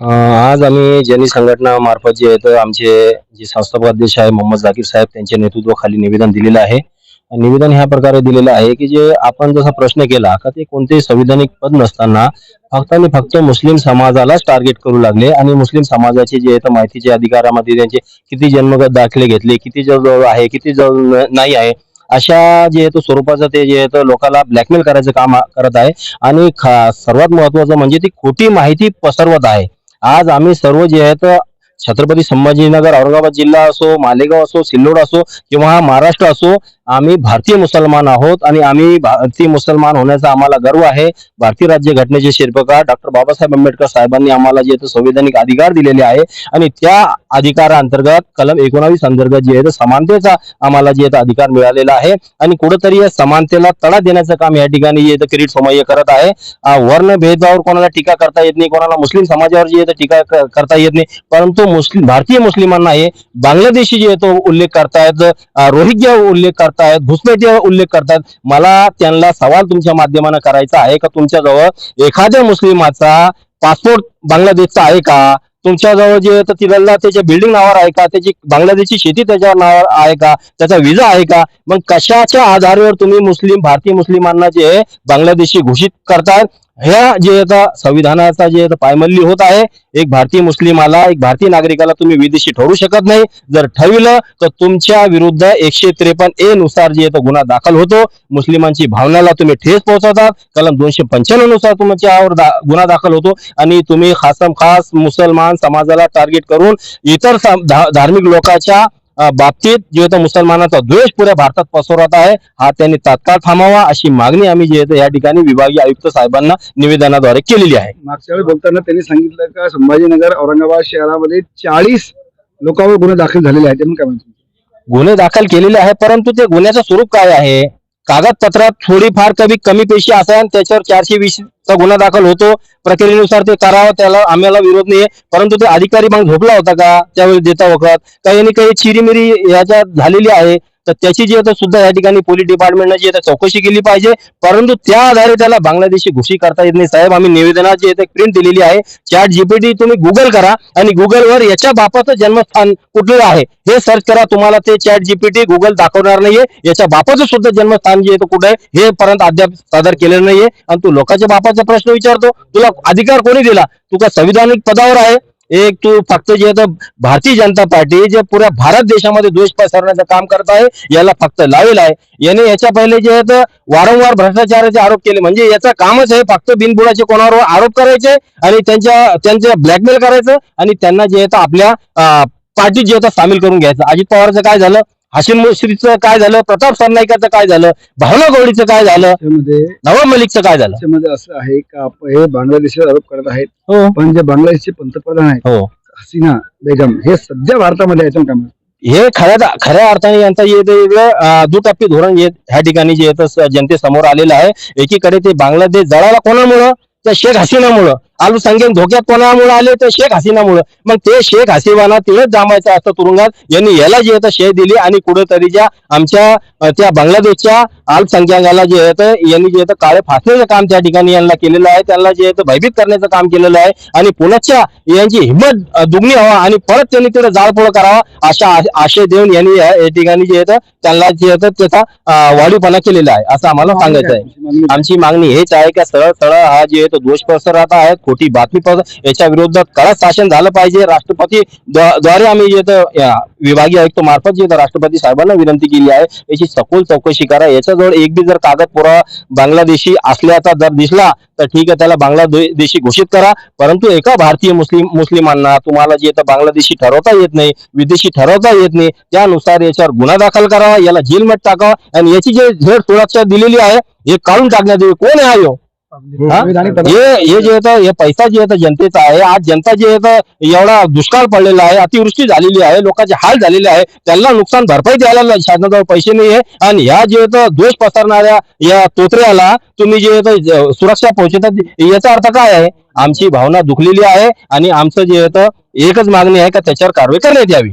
आज आम्ही जनी संघटना मार्फत जे आहे आमचे जे संस्थापकाध्यक्ष आहे मोहम्मद जाकीर साहेब त्यांच्या नेतृत्वाखाली निवेदन दिलेलं आहे. निवेदन ह्या प्रकारे दिलेलं आहे की जे आपण जसा प्रश्न केला का ते कोणतेही संविधानिक पद नसताना फक्त आणि फक्त मुस्लिम समाजालाच टार्गेट करू लागले आणि मुस्लिम समाजाचे जे आहे तर माहितीचे अधिकारामध्ये त्यांचे किती जन्मगत दाखले घेतले किती जवळ आहे किती जवळ नाही आहे अशा जे आहे तो स्वरूपाचं ते जे आहे तर लोकांना ब्लॅकमेल करायचं काम करत आहे. आणि खा- सर्वात महत्वाचं म्हणजे ती खोटी माहिती पसरवत आहे. आज आम्ही सर्व जे आहेत छत्रपती संभाजीनगर औरंगाबाद जिल्हा असो मालेगाव असो सिल्लोड असो किंवा महाराष्ट्र असो आम्ही भारतीय मुसलमान आहोत आणि आम्ही भारतीय मुसलमान होण्याचा आम्हाला गर्व आहे. भारतीय राज्य घटनेचे शिल्पकार डॉक्टर बाबासाहेब आंबेडकर साहेबांनी आम्हाला जे संवैधानिक संविधानिक अधिकार दिलेले आहे आणि त्या अधिकारांतर्गत कलम एकोणावीस अंतर्गत जे आहे समानतेचा आम्हाला जे अधिकार मिळालेला आहे आणि कुठंतरी या समानतेला तडा देण्याचं काम या ठिकाणी जे किरीट सोमय्य करत आहे. वर्ण भेदभावावर कोणाला टीका करता येत नाही कोणाला मुस्लिम समाजावर जे आहे टीका क- करता येत नाही. परंतु मुस्लिम भारतीय मुस्लिमांना हे बांगलादेशी जे तो उल्लेख करतायत अं, रोहिंग्या उल्लेख करतायत घुसण्याचे उल्लेख करतायत. मला त्यांना सवाल तुमच्या माध्यमानं करायचा आहे का? तुमच्याजवळ एखाद्या मुस्लिमाचा पासपोर्ट बांगलादेशचा आहे का? तुमच्याजवळ जे तर तिला त्याच्या बिल्डिंग नावावर आहे का? त्याची बांगलादेशची शेती त्याच्या नावावर आहे का? त्याचा विजा आहे का? मग कशाच्या आधारावर तुम्ही मुस्लिम भारतीय मुस्लिमांना जे बांगलादेशी घोषित करतायत? ह्या जे आता संविधानाचा जे आता पायमल्ली होत आहे एक भारतीय मुस्लिमाला एक भारतीय नागरिकाला तुम्ही विदेशी ठरू शकत नाही. जर ठरविलं तर तुमच्या विरुद्ध एकशे त्रेपन्न ए नुसार जे आहे गुन्हा दाखल होतो मुस्लिमांची भावनाला तुम्ही ठेस पोहोचवतात. कलम दोनशे पंच्याण्णवनुसार तुमच्यावर दा- गुन्हा दाखल होतो. आणि तुम्ही खासम खास मुसलमान समाजाला टार्गेट करून इतर धा- धार्मिक लोकांच्या बाबतीत जे होतं मुसलमानाचा द्वेष पुऱ्या भारतात पसरवत आहे हा त्यांनी तात्काळ थांबावा अशी मागणी आम्ही जे या ठिकाणी विभागीय आयुक्त साहेबांना निवेदनाद्वारे केलेली आहे. मागच्या वेळी बोलताना त्यांनी सांगितलं का संभाजीनगर औरंगाबाद शहरामध्ये चाळीस लोकांवर गुन्हे दाखल झालेले आहेत. त्यामुळे काय म्हणतो गुन्हे दाखल केलेले आहे परंतु ते गुन्ह्याचं स्वरूप काय आहे? कागदपत्रात थोडीफार कमी कमी पेशी असा आणि त्याच्यावर चारशे वीसचा गुन्हा दाखल होतो. प्रक्रियेनुसार ते करावं त्याला आम्हाला विरोध नाही परंतु ते अधिकारी मग झोपला होता का? त्यावेळी देता वखत. काही काही चिरीमिरी याच्यात झालेली आहे. तर त्याची जी आता सुद्धा या ठिकाणी पोलीस डिपार्टमेंटने जी आता चौकशी केली पाहिजे. परंतु त्या आधारे त्याला बांगलादेशी घोषित करता येत नाही. साहेब आम्ही निवेदनात जे प्रिंट दिलेली आहे चॅट जीपीटी तुम्ही गुगल करा आणि गुगलवर याच्या बापाचं जन्मस्थान कुठलं आहे हे सर्च करा. तुम्हाला ते चॅट जीपीटी गुगल दाखवणार नाहीये. याच्या बापाचं सुद्धा जन्मस्थान जे आहे कुठे आहे हे पर्यंत अद्याप सादर केलेलं नाहीये. आणि तू लोकांच्या बापाचा प्रश्न विचारतो. तुला अधिकार कोणी दिला? तुका संविधानिक पदावर आहे? एक तू फक्त जे आता भारतीय जनता पार्टी जे पुऱ्या भारत देशामध्ये द्वेष पसरण्याचं काम करत आहे याला फक्त लावेल आहे. याने याच्या पहिले जे आहे वारंवार भ्रष्टाचाराचे आरोप केले म्हणजे याचं कामच आहे फक्त बिनबुडाचे कोणावर आरोप करायचे आणि त्यांच्या त्यांचे ब्लॅकमेल करायचं आणि त्यांना जे आहे आपल्या पार्टीत जे आता सामील करून घ्यायचं. अजित पवारचं काय झालं? हसीन मुश्रीफचं काय झालं? प्रताप सरनाईकाचं काय झालं? भावना गवळीचं काय झालं? त्यामध्ये नवाब मलिकचं काय झालं? त्यामध्ये असं आहे का आप- हे बांगलादेशवर आरोप करत आहेत. हो. पण जे बांगलादेशचे पंतप्रधान आहेत हो. हसीना बेगम हे सध्या भारतामध्ये आहेत काय म्हणतो हे खऱ्या खऱ्या अर्थाने यांचं येत दुटप्पी धोरण येत ह्या ठिकाणी जे येतं जनतेसमोर आलेलं आहे. एकीकडे ते बांगलादेश जळाला कोणामुळं? त्या शेख हसीनामुळं. अल्पसंख्याक धोक्यात कोणामुळे आले तर शेख हसीनामुळं. मग ते शेख हसीनाला तिथेच जामायचं असतं तुरुंगात. यांनी याला जे येतं शेख दिली आणि कुठेतरी ज्या आमच्या त्या बांगलादेशच्या अल्पसंख्याकाला जे येतं यांनी जे येतं काळे फासण्याचं काम त्या ठिकाणी यांना केलेलं आहे. त्यांना जे येतं भयभीत करण्याचं काम केलेलं आहे. आणि पुण्याच्या यांची हिंमत अं, दुगणी व्हावा आणि परत त्यांनी तिथे जाळपोळ करावा अशा आश- आशय देऊन यांनी या या ठिकाणी जे येतं त्यांना जे येतं त्याचा अं, वाढीवपणा केलेला आहे. असं आम्हाला सांगायचं आहे. आमची मागणी हेच आहे की सरळ सरळ हा जे आहे तो दोष पसरत आहे. खोटी बातमी पसर याच्या विरोधात कडक शासन झालं पाहिजे. राष्ट्रपती द्वा- द्वारे आम्ही जे या विभागीय आयुक्त मार्फत जे राष्ट्रपती साहेबांना विनंती केली आहे. याची सखोल चौकशी करा. याच्याजवळ एक बी जर कागदपुरा बांगलादेशी असल्याचा जर दिसला तर ठीक आहे. त्याला बांगलादेशी घोषित करा. परंतु एका भारतीय मुस्लिम मुस्लिमांना तुम्हाला जे बांगलादेशी ठरवता येत नाही विदेशी ठरवता येत नाही त्यानुसार याच्यावर गुन्हा दाखल करावा. याला जेलमध्ये टाकावा. आणि याची जे झेड सुरक्षा दिलेली आहे हे काढून टाकण्यात यावी. कोण आहे हा? हा? जे येतं हे पैसा जे येतं जनतेचा आहे. आज जनता जे येतं एवढा दुष्काळ पडलेला आहे अतिवृष्टी झालेली आहे लोकांचे हाल झालेले आहे. त्यांना नुकसान भरपाई द्यायला शासनाजवळ पैसे नाही आहे. आणि ह्या जे येतं द्वेष पसरणाऱ्या या तोत्र्याला तुम्ही जे येतं सुरक्षा पोहोचवतात याचा अर्थ काय आहे? आमची भावना दुखलेली आहे आणि आमचं जे येतं एकच मागणी आहे का त्याच्यावर कारवाई करण्यात यावी?